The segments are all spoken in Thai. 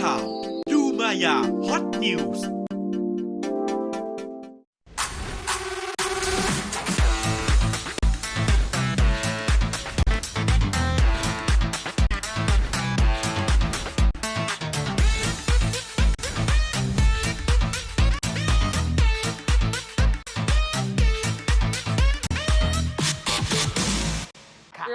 ข่าว ดูมายาฮอตนิวส์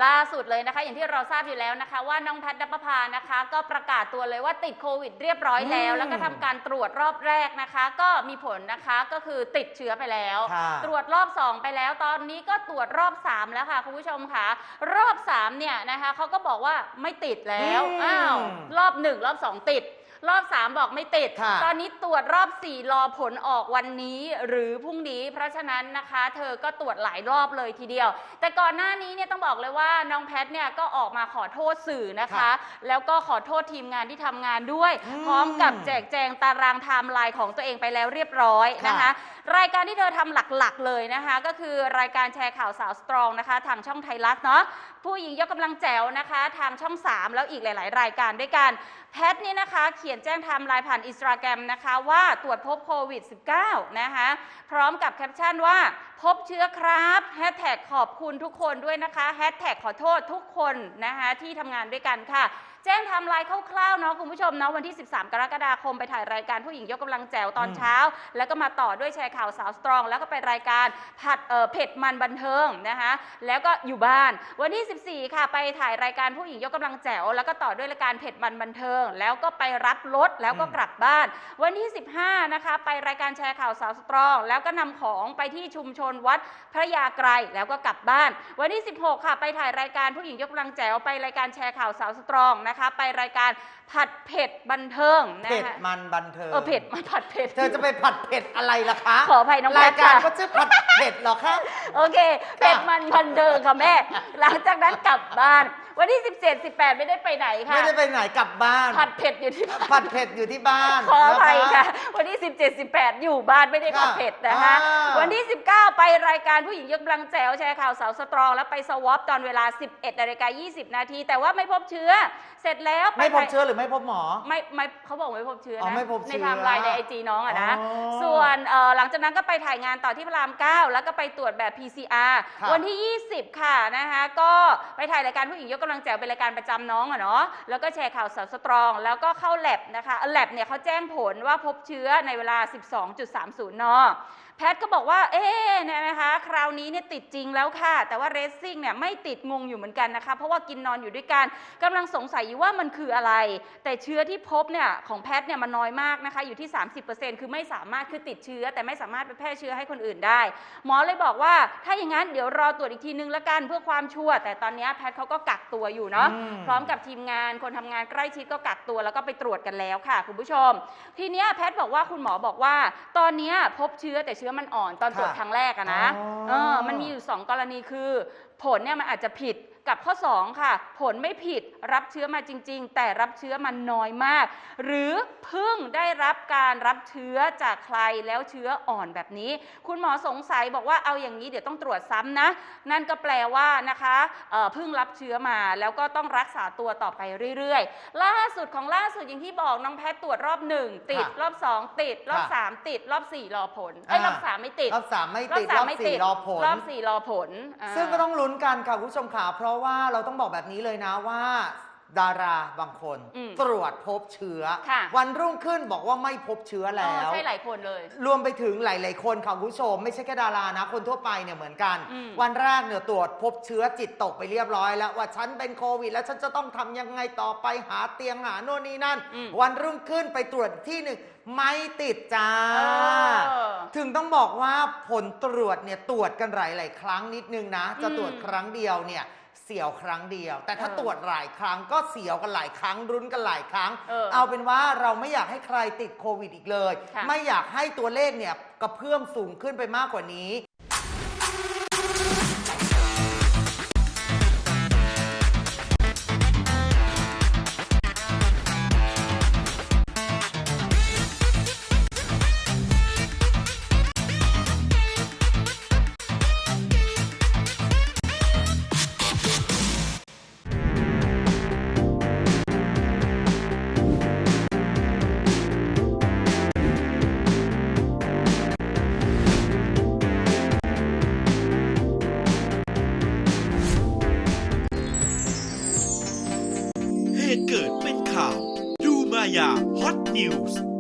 ล่าสุดเลยนะคะ อย่างที่เราทราบอยู่แล้วนะคะ ว่าน้องแพทย์นภพานะคะ ก็ประกาศตัวเลยว่าติดโควิดเรียบร้อยแล้วอืมแล้วก็ทำการตรวจรอบแรกนะคะ ก็มีผลนะคะก็คือติดเชื้อไปแล้ว ค่ะ ตรวจรอบ 2 ไปแล้ว ตอนนี้ก็ตรวจรอบ 3 แล้วค่ะคุณผู้ชมค่ะ รอบ 3 เนี่ยนะคะเขาก็บอกว่าไม่ติดแล้ว อืม อ้าว รอบ 1 รอบ 2 ติด รอบ 3 บอกไม่ติด ค่ะตอนนี้ตรวจรอบ 4 รอผลออกวันนี้หรือพรุ่งนี้ เพราะฉะนั้นนะคะ เธอก็ตรวจหลายรอบเลยทีเดียว แต่ก่อนหน้านี้เนี่ยต้องบอกเลยว่าน้องแพทเนี่ยก็ออกมาขอโทษสื่อนะคะ ค่ะแล้วก็ขอโทษทีมงานที่ทำงานด้วย อืมพร้อมกับแจกแจงตารางไทม์ไลน์ของตัวเองไปแล้วเรียบร้อยนะคะค่ะรายการที่เธอทำหลักๆเลยนะคะ ก็คือรายการแชร์ข่าวสาวสตรองนะคะ ทางช่องไทยรัฐเนาะผู้หญิงยกกำลังแจ๋วนะคะ ทางช่อง 3 แล้วอีกหลาย ๆ รายการด้วยกัน แพทนี่นะคะ เขียนแจ้งไทม์ไลน์ผ่านอินสตาแกรมนะคะว่าตรวจพบโควิด -19 นะคะพร้อมกับแคปชั่นว่าพบเชื้อครับแฮชแท็กขอบคุณทุกคนด้วยนะคะแฮชแท็กขอโทษทุกคนนะคะที่ทำงานด้วยกันค่ะ จ้งทม์ไลน์คร่าวๆเนาะคุณผู้ชมเนาะวันที่ 13 กรกฎาคมไปถ่ายรายการผู้หญิงยกกำลังแจวตอนเช้า แล้วก็มาต่อด้วยแชร์ข่าวสาวสตรอง แล้วก็ไปรายการผัดเอ่อเผ็ดมันบันเทิงนะคะแล้วก็อยู่บ้านวันที่ 14 ค่ะ ไปถ่ายรายการผู้หญิงยกกำลังแจวแล้วก็ต่อด้วยรายการเผ็ดมันบันเทิง แล้วก็ไปรับรถแล้วก็กลับบ้าน วันที่ 15 นะคะ ไปรายการแชร์ข่าวสาวสตรอง แล้วก็นำของไปที่ชุมชนวัดพระยาไกรแล้วก็กลับบ้าน วันที่ 16 ค่ะ ไปถ่ายรายการผู้หญิงยกกำลังแจวไปรายการแชร์ข่าวสาวสตรองนะคะไปรายการผัดเผ็ดบันเทิงนะเผ็ดคะมันบันเทิงเออเผ็ดมาผัดเผ็ด เธอจะไปผัดเผ็ดอะไรล่ะคะขออภัยน้องแพรายทการค่ะ ก็ชื่อผัดเผ็ดเหรอคะ โอเคเผ็ดมันบันเทิงค่ะแม่ หลังจากนั้นกลับบ้าน วันที่ 17 18 ไม่ได้ไปไหนค่ะ ไม่ได้ไปไหนกลับบ้านผัดเผ็ดอยู่ที่บ้านผัดเผ็ดอยู่ที่บ้านขออภัยนค่ะ วันที่ 17 18 อยู่บ้านไม่ได้ผัดค่ะเผ็ดนะคะอ่าวันที่ 19 ไปรายการผู้หญิงยกกำลังแจ๋วแชร์ข่าวสาวสตรอง แล้วไปสวอปตอนเวลา 11นาฬิกา20 นาที แต่ว่าไม่พบเชื้อ เสร็จแล้วปไม่พบถ่ายเชื้อหรือไม่พบหมอ ไม่ไม่เขาบอกไม่พบเชื้ออ๋อนะไม่พบเชื้ในอไทม์ไลน์ในไอจีน้องอะนะอ๋อส่วนเอ่อหลังจากนั้นก็ไปถ่ายงานต่อที่พระราม 9 แล้วก็ไปตรวจแบบ PCR ค่ะวันที่ 20 ค่ะนะคะก็ไปถ่ายรายการผู้หญิงยกกำลังแจ๋วเป็นรายการประจำน้องอะเนาะแล้วก็แชร์ข่าวสาวสตรอง แล้วก็เข้าแลบนะคะแลบเนี่ยเขาแจ้งผลว่าพบเชื้อในเวลา 12.30 น แพทย์ก็บอกว่า เอ๊ะนะคะ คราวนี้เนี่ยติดจริงแล้วค่ะ แต่ว่าเรซซิ่งเนี่ยไม่ติดงงอยู่เหมือนกันนะคะ เพราะว่ากินนอนอยู่ด้วยกันกำลังสงสัยอยู่ว่ามันคืออะไร แต่เชื้อที่พบเนี่ยของแพทย์เนี่ยมันน้อยมากนะคะ อยู่ที่ 30%คือไม่สามารถคือติดเชื้อ แต่ไม่สามารถไปแพร่เชื้อให้คนอื่นได้ หมอเลยบอกว่าถ้าอย่างนั้นเดี๋ยวรอตรวจอีกทีนึงละกันเพื่อความชัวร์แต่ตอนนี้แพทย์เขาก็กักตัวอยู่เนาะอืมพร้อมกับทีมงานคนทำงานใกล้ชิดก็กักตัวแล้วก็ไปตรวจกันแล้วค่ะ คุณผู้ชม ทีเนี้ยแพทย์บอกว่าคุณหมอบอกว่า ตอนเนี้ยพบเชื้อแต่เชื้อมันอ่อนตอนตรวจค่ะครั้งแรกอะนะอ๋อเออมันมีอยู่2กรณีคือผลเนี่ยมันอาจจะผิด กับข้อ 2 ค่ะ ผลไม่ผิดรับเชื้อมาจริง ๆ แต่รับเชื้อมันน้อยมาก หรือเพิ่งได้รับการรับเชื้อจากใครแล้วเชื้ออ่อนแบบนี้ คุณหมอสงสัยบอกว่าเอาอย่างนี้เดี๋ยวต้องตรวจซ้ำนะ นั่นก็แปลว่านะคะเอ่อเพิ่งรับเชื้อมาแล้วก็ต้องรักษาตัวต่อไปเรื่อยๆ ล่าสุดของล่าสุดอย่างที่บอกน้องแพทย์ตรวจรอบหนึ่งติดค่ะรอบสองติดรอบค่ะสามติดรอบสี่รอผลเอ้ยอ่ารอบสามไม่ติดรอบสามไม่รอบติดสารมอบไม่สี่ติดรอผลรอบสี่รอผลาซึ่งก็ต้องลุ้นกันค่ะคุณผู้ชมขาเพราะว่าเราต้องบอกแบบนี้เลยนะว่า ดาราบางคนอืมตรวจพบเชื้อ ค่ะ วันรุ่งขึ้นบอกว่าไม่พบเชื้อเอแล้อว ใช่หลายคนเลย รวมไปถึงหลาย ๆ คนค่ะคุณผู้ชม ไม่ใช่แค่ดารานะ คนทั่วไปเนี่ยเหมือนกัน อืม วันแรกเนี่ยตรวจพบเชื้อจิตตกไปเรียบร้อยแล้วว่าฉันเป็นโควิด แล้วฉันจะต้องทำยังไงต่อไปหาเตียงหาโน่นนี่นั่น อืม วันรุ่งขึ้นไปตรวจอีกที่หนึ่งไม่ติดจ้า เออ ถึงต้องบอกว่าผลตรวจเนี่ยตรวจกันหลาย ๆ ครั้งนิดนึงนะ จะอืมตรวจครั้งเดียวเนี่ย เสียวครั้งเดียว แต่ถ้าเออตรวจหลายครั้งก็เสียวกันหลายครั้งรุนกันหลายครั้ง เออเอาเป็นว่าเราไม่อยากให้ใครติดโควิดอีกเลย ค่ะ ไม่อยากให้ตัวเลขเนี่ยกระเพื่อมสูงขึ้นไปมากกว่านี้ ข่าว ดูมายาฮอตนิวส์